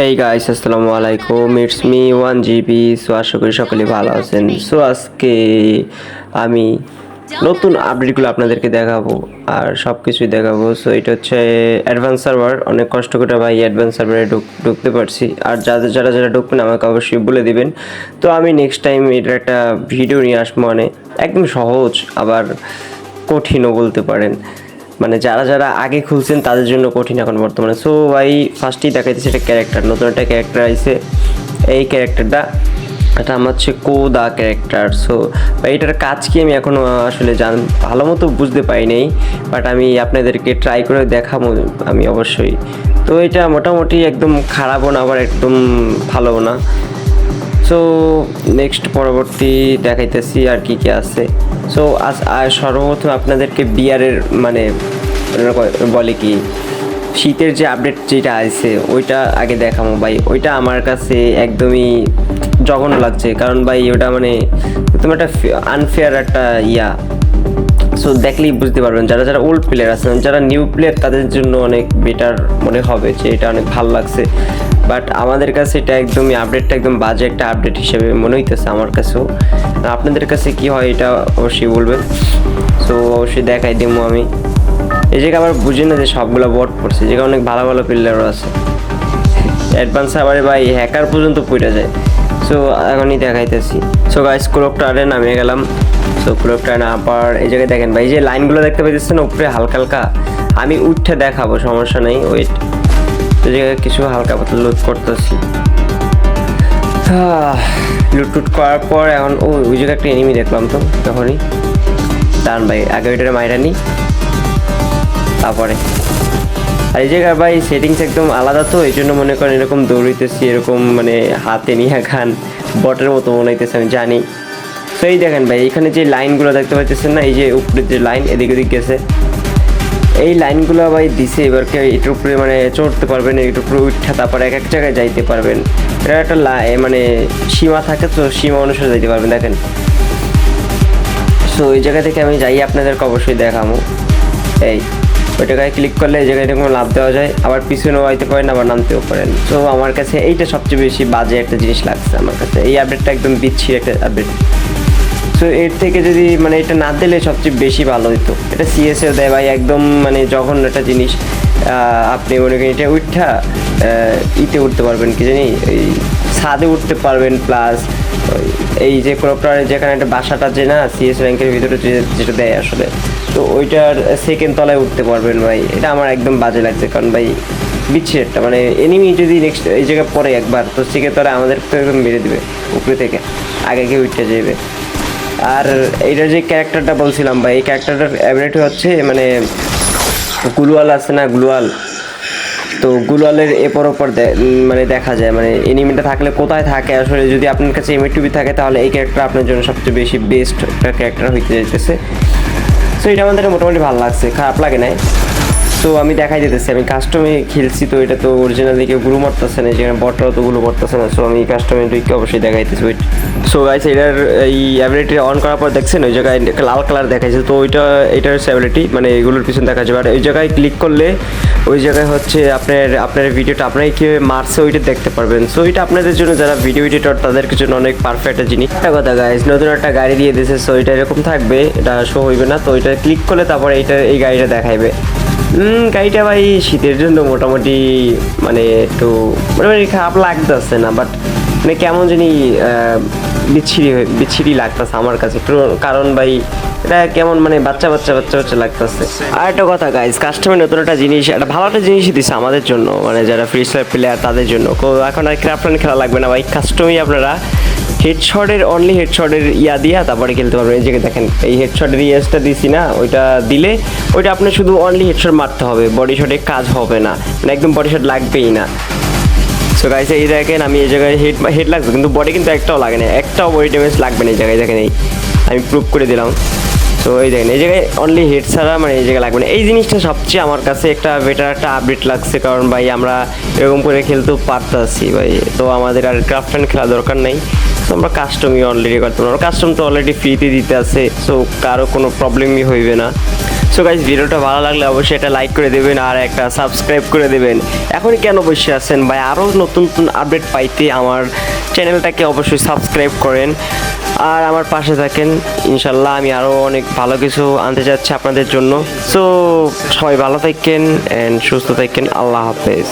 হেই guys আসসালামু আলাইকুম it's me one GB so আশা করি সকলে ভালো আছেন। সো আজকে আমি নতুন আপডেটগুলো আপনাদেরকে দেখাবো আর সব কিছুই দেখাবো। সো এটা হচ্ছে অ্যাডভান্স সার্ভার অনেক কষ্ট করে ভাই অ্যাডভান্স সার্ভারে ঢুকতে পারছি। আর যাদের যারা যারা ঢুকবেন, আমাকে অবশ্যই বলে দিবেন। তো, আমি নেক্সট টাইম এটার একটা ভিডিও নিয়ে আসব মানে একদম সহজ, আবার কঠিনও বলতে পারেন। মানে যারা যারা আগে খুলছেন তাদের জন্য কঠিন এখন বর্তমানে। সো ভাই ফার্স্টেই দেখাইতেছে একটা ক্যারেক্টার নতুন একটা ক্যারেক্টার আইছে। এই ক্যারেক্টারটা এটা আমার হচ্ছে কো দা ক্যারেক্টার সো এটার কাজ কি আমি এখনও আসলে জান, ভালো মতো বুঝতে পারি নাই বাট আমি আপনাদেরকে ট্রাই করে দেখাবো আমি অবশ্যই। তো এটা মোটামুটি একদম খারাপও না, আবার একদম ভালোও না। সো নেক্সট পরবর্তী দেখাইতেছি আর কি কি আছে। সো আজ সর্বপ্রথম আপনাদেরকে বিয়ারের মানে বলে কি, শীতের যে আপডেট যেটা আছে, ওইটা আগে দেখাবো ভাই। ওইটা আমার কাছে একদমই জঘন্য লাগছে। কারণ ভাই, ওটা মানে তোমার একটা আনফেয়ার একটা ইয়া। সো দেখলেই বুঝতে পারবেন, যারা যারা ওল্ড প্লেয়ার আছেন, যারা নিউ প্লেয়ার তাদের জন্য অনেক বেটার মনে হবে যে, এটা অনেক ভালো লাগছে। বাট আমাদের কাছে এটা একদমই আপডেটটা একদম বাজে একটা আপডেট হিসেবে মনে হইতেছে আমার কাছেও। আপনাদের কাছে কি হয় এটা অবশ্যই বলবেন। সো অবশ্যই দেখাই দেবো আমি। এই জায়গায় আবার বুঝি না যে সবগুলো বট পড়ছে যেখানে অনেক ভালো ভালো প্লেয়ারও আছে। অ্যাডভান্স আবারে ভাই হ্যাকার পর্যন্ত পড়ে যায়। সো এখনই দেখাইতেছি। সো গাইস ক্লোকটারে নামিয়ে গেলাম। সো ক্লোকটা নামার এই জায়গায় দেখেন ভাই যে লাইনগুলো দেখতে পাইতেছেন, উপরে হালকা হালকা। আমি উঠে দেখাবো, সমস্যা নেই ওয়েট জায়গায় কিছু হালকা পাতলা লুট করতেছি। লুট টুট করার পর এখন, ও, ওই জায়গায় একটা এনিমি দেখলাম তো, তখনই। দাঁড়ান ভাই, আগে ওইটারে মাইরা নি। তারপরে। আর এই জায়গায় ভাই সেটিংস একদম আলাদা তো, এই জন্য মনে করেন এরকম দৌড়িতেছি এরকম মানে হাতে নিয়ে খান বটের মতো মনে হইতেছে আমি জানি। তো এই দেখেন ভাই, এখানে যে লাইনগুলো দেখতে পাচ্ছেন না, এই যে উপরের যে লাইন এদিক ওদিক গেছে। এই লাইনগুলো ভাই দিছে, এবার এটার উপরে মানে চড়তে পারবেন এটার উপরে উঠা তারপর এক এক জায়গায় যাইতে পারবেন। এটা একটা মানে সীমা থাকে তো, সীমা অনুসারে যাইতে পারবেন, দেখেন। সো এই জায়গা থেকে আমি যাই, আপনাদেরকে অবশ্যই দেখাবো এই, ওই জায়গায় ক্লিক করলে এই জায়গায় এরকম লাভ দেওয়া যায়, আবার পিছনেও আইতে পারেন, আবার নামতেও পারেন। তো আমার কাছে এইটা সবচেয়ে বেশি বাজে একটা জিনিস লাগছে আমার কাছে। এই আপডেটটা একদম বিচ্ছির একটা আপডেট সো এর থেকে যদি মানে এটা না দিলে সবচেয়ে বেশি ভালো হতো এটা সিএসএও দেয় ভাই, একদম মানে জঘন্য একটা জিনিস। আপনি মনে করেন এটা উঠা ইতে উঠতে পারবেন কি জানি, এই ছাদে উঠতে পারবেন প্লাস এই যে ক্রপটার যেখানে একটা বাসাটা যে না সিএস ব্যাংকের ভিতরে যেটা দেয় আসলে। তো ওইটার সেকেন্ড তলায় উঠতে পারবেন ভাই। এটা আমার একদম বাজে লাগছে, কারণ ভাই বিচ্ছির একটা মানে এনিমি যদি নেক্সট এই জায়গায় পরে একবার, তো তলায় আমাদের তো একদম মেরে দেবে, উপরে থেকে। আগে কেউ উঠতে যাবে আর এইটার যে ক্যারেক্টারটা বলছিলাম ভাই, এই ক্যারেক্টারটার অ্যাবিলিটি হচ্ছে মানে গুলওয়াল আছে না, গুলওয়াল? তো গুলওয়ালের এপর ওপর মানে দেখা যায় মানে এনিমিটা থাকলে কোথায় থাকে? আসলে যদি আপনার কাছে এমএটিভি থাকে, তাহলে এই ক্যারেক্টার আপনার জন্য সবচেয়ে বেশি বেস্ট একটা ক্যারেক্টার হইতে যাইতেছে। সো এটা আমাদের মোটামুটি ভালো লাগছে, খারাপ লাগে নাই। তো আমি দেখাই দিতেছি, আমি কাস্টমে খেলছি তো এটা তো অরিজিনাল কেউ গুলো মারতেছে না, যেখানে তো গুলো মারতেছে না সো আমি কাস্টমে ঢুকে অবশ্যই দেখাইতেছি ওইট সো গাইস এটার এই অ্যাবিলিটি অন করার পর দেখছেন, ওই জায়গায় একটা লাল কালার দেখাইছে, তো ওইটা, এটার অ্যাবিলিটি মানে এগুলোর পিছনে দেখা যাবে। আর ওই জায়গায় ক্লিক করলে ওই জায়গায় হচ্ছে আপনার আপনার ভিডিওটা আপনার কীভাবে মারছে ওইটা দেখতে পারবেন। সো এটা আপনাদের জন্য, যারা ভিডিও এডিটর তাদের জন্য অনেক পারফেক্ট জিনিস। একটা কথা গাইস নতুন একটা গাড়ি দিয়ে দিয়েছে সো এটা এরকম থাকবে, এটা শো হইবে না, তো এটা ক্লিক করলে তারপরে এইটা, এই গাড়িটা দেখাইবে। গাড়িটা ভাই শীতের জন্য মোটামুটি মানে একটু মোটামুটি খারাপ লাগতেছে না বাট মানে কেমন জানি বিচ্ছিরি বিচ্ছিরি লাগতেছে আমার কাছে। কারণ ভাই, এটা কেমন মানে বাচ্চা বাচ্চা বাচ্চা বাচ্চা লাগতেছে। আর একটা কথা গাইজ কাস্টমার নতুন একটা জিনিস, একটা ভালো একটা জিনিসই দিচ্ছে আমাদের জন্য মানে যারা ফ্রি স্টার প্লেয়ার তাদের জন্য। এখন আর ক্রাফটান খেলা লাগবে না ভাই কাস্টমই আপনারা হেডশটের অনলি হেডশটের ইয়া দিয়া তারপরে খেলতে পারবেন এই যে দেখেন, এই হেডশটের ইয়াসটা দিছি না, ওইটা দিলে ওইটা আপনার শুধু অনলি হেডশট মারতে হবে বডি শটে কাজ হবে না মানে একদম বডি শট লাগবেই না। সো গাইস এই দেখেন, আমি এই জায়গায় হেড হেড লাগছে, কিন্তু বডি কিন্তু একটাও লাগে না, একটাও বডি ড্যামেজ লাগবে না এই জায়গায়, দেখেন এই, আমি প্রুভ করে দিলাম। তো এই দেখেন, এই জায়গায় অনলি হেড ছাড়া মানে এই জায়গায় লাগবে না। এই জিনিসটা সবচেয়ে আমার কাছে একটা বেটার একটা আপডেট লাগছে, কারণ ভাই, আমরা এরকম করে খেলতেও পারতাছি ভাই। তো আমাদের আর ক্রাফট খেলা দরকার নেই। তো আমরা কাস্টমই অলরেডি করতে পারব কাস্টম তো অলরেডি ফ্রিতে দিতে আছে সো কারও কোনো প্রবলেমই হইবে না। সো গাইজ ভিডিওটা ভালো লাগলে অবশ্যই এটা লাইক করে দেবেন আর একটা সাবস্ক্রাইব করে দেবেন। এখনই কেন বসে আছেন ভাই? আরও নতুন নতুন আপডেট পাইতে আমার চ্যানেলটাকে অবশ্যই সাবস্ক্রাইব করেন। আর আমার পাশে থাকেন ইনশাল্লাহ আমি আরও অনেক ভালো কিছু আনতে চাচ্ছি আপনাদের জন্য। সো সবাই ভালো থাকেন অ্যান্ড সুস্থ থাকেন। আল্লাহ হাফেজ।